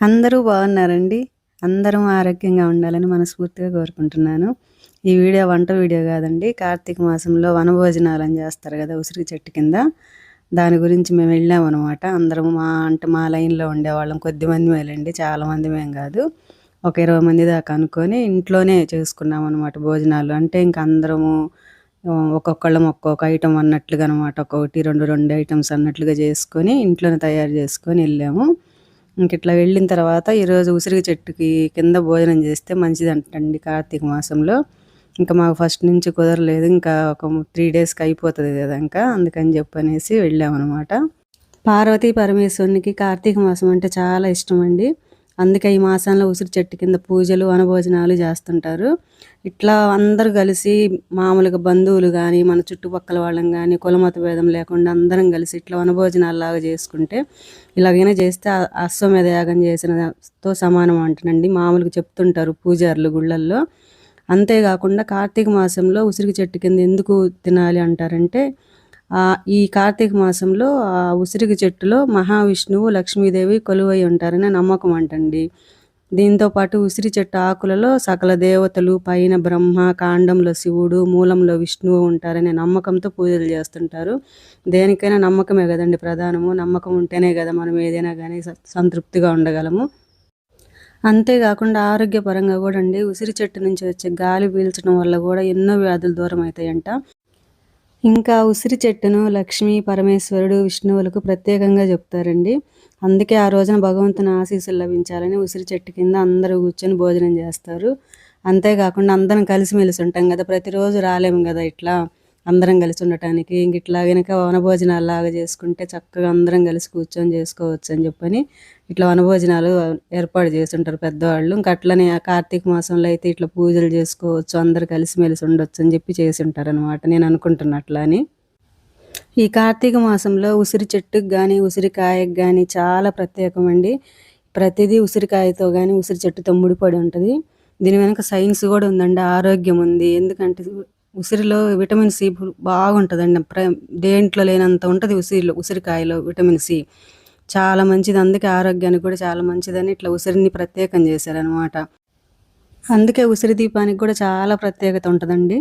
అందరూ బాగున్నారండి. అందరం ఆరోగ్యంగా ఉండాలని మనస్ఫూర్తిగా కోరుకుంటున్నాను. ఈ వీడియో వంట వీడియో కాదండి. కార్తీక మాసంలో వనభోజనాలని చేస్తారు కదా ఉసిరి చెట్టు కింద. దాని గురించి మేము వెళ్ళాం అనమాట అందరం మా అంటే మా లైన్లో ఉండేవాళ్ళం. కొద్దిమంది మేలండి. చాలా మంది మేము కాదు. ఒక ఇరవై మంది దాకా అనుకొని ఇంట్లోనే చేసుకున్నాం అనమాట భోజనాలు. అంటే ఇంక అందరము ఒక్కొక్కళ్ళం ఒక్కొక్క ఐటమ్ అన్నట్లుగా అనమాట ఒక్కొక్కటి రెండు రెండు ఐటమ్స్ అన్నట్లుగా చేసుకొని ఇంట్లోనే తయారు చేసుకొని వెళ్ళాము. ఇంక ఇట్లా వెళ్ళిన తర్వాత ఈరోజు ఉసిరి చెట్టుకి కింద భోజనం చేస్తే మంచిది అంటండి కార్తీక మాసంలో. ఇంకా మాకు ఫస్ట్ నుంచి కుదరలేదు ఇంకా ఒక త్రీ డేస్కి అయిపోతుంది కదా ఇంకా అందుకని చెప్పనేసి వెళ్ళామన్నమాట. పార్వతీ పరమేశ్వరునికి కార్తీక మాసం అంటే చాలా ఇష్టం అండి అందుకే ఈ మాసంలో ఉసిరి చెట్టు కింద పూజలు వనభోజనాలు చేస్తుంటారు. ఇట్లా అందరు కలిసి మామూలుగా బంధువులు కానీ మన చుట్టుపక్కల వాళ్ళం కానీ కులమత భేదం లేకుండా అందరం కలిసి ఇట్లా వనభోజనాలు లాగా చేసుకుంటే ఇలాగైనా చేస్తే అశ్వమేధ యాగం చేసినతో సమానం అంటనండి. మామూలుగా చెప్తుంటారు పూజారులు గుళ్ళల్లో. అంతేకాకుండా కార్తీక మాసంలో ఉసిరి చెట్టు కింద ఎందుకు తినాలి అంటారంటే ఈ కార్తీక మాసంలో ఆ ఉసిరికి చెట్టులో మహావిష్ణువు లక్ష్మీదేవి కొలువై ఉంటారని నమ్మకం అంటండి. దీంతో పాటు ఉసిరి చెట్టు ఆకులలో సకల దేవతలు పైన బ్రహ్మ కాండంలో శివుడు మూలంలో విష్ణువు ఉంటారనే నమ్మకంతో పూజలు చేస్తుంటారు. దేనికైనా నమ్మకమే కదండి ప్రధానము. నమ్మకం ఉంటేనే కదా మనం ఏదైనా కానీ సంతృప్తిగా ఉండగలము. అంతేకాకుండా ఆరోగ్యపరంగా కూడా అండి ఉసిరి చెట్టు నుంచి వచ్చే గాలి పీల్చడం వల్ల కూడా ఎన్నో వ్యాధులు దూరం అవుతాయంట ఇంకా ఉసిరి చెట్టును లక్ష్మీ పరమేశ్వరుడు విష్ణువులకు ప్రత్యేకంగా చెప్తారండి. అందుకే ఆ రోజున భగవంతుని ఆశీస్సులు లభించాలని ఉసిరి చెట్టు కింద అందరూ కూర్చొని భోజనం చేస్తారు. అంతేకాకుండా అందరం కలిసిమెలిసి ఉంటాం కదా ప్రతిరోజు రాలేము కదా ఇట్లా. అందరం కలిసి ఉండటానికి ఇంక ఇట్లా కనుక వనభోజనాలు లాగా చేసుకుంటే చక్కగా అందరం కలిసి కూర్చొని చేసుకోవచ్చు అని చెప్పని ఇట్లా వనభోజనాలు ఏర్పాటు చేస్తుంటారు పెద్దవాళ్ళు. ఇంకా అట్లనే కార్తీక మాసంలో అయితే ఇట్లా పూజలు చేసుకోవచ్చు అందరు కలిసిమెలిసి ఉండొచ్చు అని చెప్పి చేసి ఉంటారనమాట నేను అనుకుంటున్నట్లని అని ఈ కార్తీక మాసంలో ఉసిరి చెట్టుకు కానీ ఉసిరికాయకు కానీ చాలా ప్రత్యేకం అండి. ప్రతిదీ ఉసిరికాయతో కానీ ఉసిరి చెట్టుతో ముడిపడి ఉంటుంది. దీని వెనక సైన్స్ కూడా ఉందండి ఆరోగ్యం ఉంది. ఎందుకంటే ఉసిరిలో విటమిన్ సి బాగుంటుందండి. ప్ర దేంట్లో లేనంత ఉంటుంది ఉసిరిలో ఉసిరికాయలో విటమిన్ సి. చాలా మంచిది. అందుకే ఆరోగ్యానికి కూడా చాలా మంచిదని ఇట్లా ఉసిరిని ప్రత్యేకం చేశారనమాట అందుకే ఉసిరి దీపానికి కూడా చాలా ప్రత్యేకత ఉంటుందండి.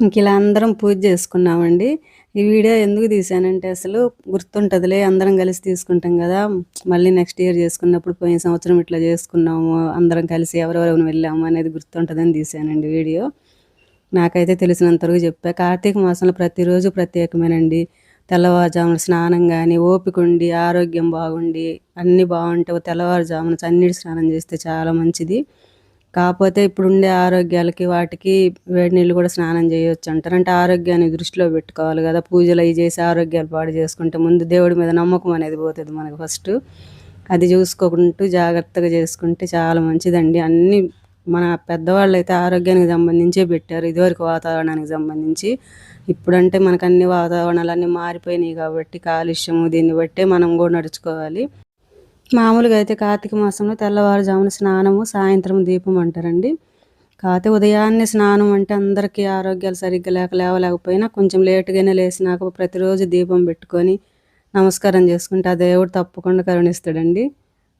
ఇంక ఇలా అందరం పూజ చేసుకున్నామండి. ఈ వీడియో ఎందుకు తీసానంటే అసలు గుర్తుంటుందిలే అందరం కలిసి తీసుకుంటాం కదా. మళ్ళీ నెక్స్ట్ ఇయర్ చేసుకున్నప్పుడు పోయిన సంవత్సరం ఇట్లా చేసుకున్నాము అందరం కలిసి ఎవరెవరు వెళ్ళాము అనేది గుర్తుంటుందని తీసానండి వీడియో. నాకైతే తెలిసినంతవరకు చెప్పా. కార్తీక మాసంలో ప్రతిరోజు ప్రత్యేకమేనండి. తెల్లవారుజామున స్నానం కానీ ఓపిక ఉండి ఆరోగ్యం బాగుండి అన్నీ బాగుంటే తెల్లవారుజామున చన్నీటి స్నానం చేస్తే చాలా మంచిది. కాకపోతే ఇప్పుడు ఉండే ఆరోగ్యాలకి వాటికి వేడి నీళ్ళు కూడా స్నానం చేయొచ్చు అంటారు. అంటే ఆరోగ్యాన్ని దృష్టిలో పెట్టుకోవాలి కదా. పూజలు అవి చేసి ఆరోగ్యాలు పాడు చేసుకుంటే ముందు దేవుడి మీద నమ్మకం అనేది పోతుంది మనకు ఫస్ట్. అది చూసుకోకుంటూ జాగ్రత్తగా చేసుకుంటే చాలా మంచిదండి. అన్నీ మన పెద్దవాళ్ళు అయితే ఆరోగ్యానికి సంబంధించే పెట్టారు. ఇదివరకు వాతావరణానికి సంబంధించి. ఇప్పుడంటే మనకు అన్ని వాతావరణాలు అన్నీ మారిపోయినాయి కాబట్టి కాలుష్యము దీన్ని బట్టే మనం కూడా నడుచుకోవాలి. మామూలుగా అయితే కార్తీక మాసంలో తెల్లవారుజామున స్నానము సాయంత్రం దీపం అంటారండి. కాకపోతే ఉదయాన్నే స్నానం అంటే అందరికీ ఆరోగ్యాలు సరిగ్గా లేక లేవలేకపోయినా కొంచెం లేటుగానే లేచినాక ప్రతిరోజు దీపం పెట్టుకొని నమస్కారం చేసుకుంటే ఆ దేవుడు తప్పకుండా కరుణిస్తాడండి.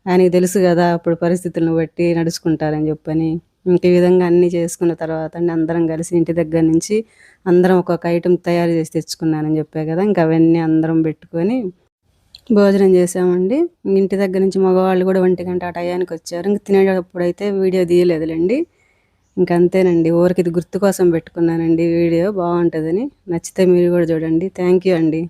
ఆయనకి తెలుసు కదా అప్పుడు పరిస్థితులను బట్టి నడుచుకుంటారని చెప్పని. ఇంక ఈ విధంగా అన్నీ చేసుకున్న తర్వాత అండి అందరం కలిసి ఇంటి దగ్గర నుంచి అందరం ఒక్కొక్క ఐటెం తయారు చేసి తెచ్చుకున్నానని చెప్పే కదా. ఇంకా అవన్నీ అందరం పెట్టుకొని భోజనం చేసామండి. ఇంటి దగ్గర నుంచి మగవాళ్ళు కూడా ఒంటి గంట ఆ టయానికి వచ్చారు. ఇంక తినేటప్పుడు అయితే వీడియో తీయలేదులేండి. ఇంకంతేనండి ఊరికి ఇది గుర్తు కోసం పెట్టుకున్నానండి. వీడియో బాగుంటుందని. నచ్చితే మీరు కూడా చూడండి. థ్యాంక్ యూ అండి.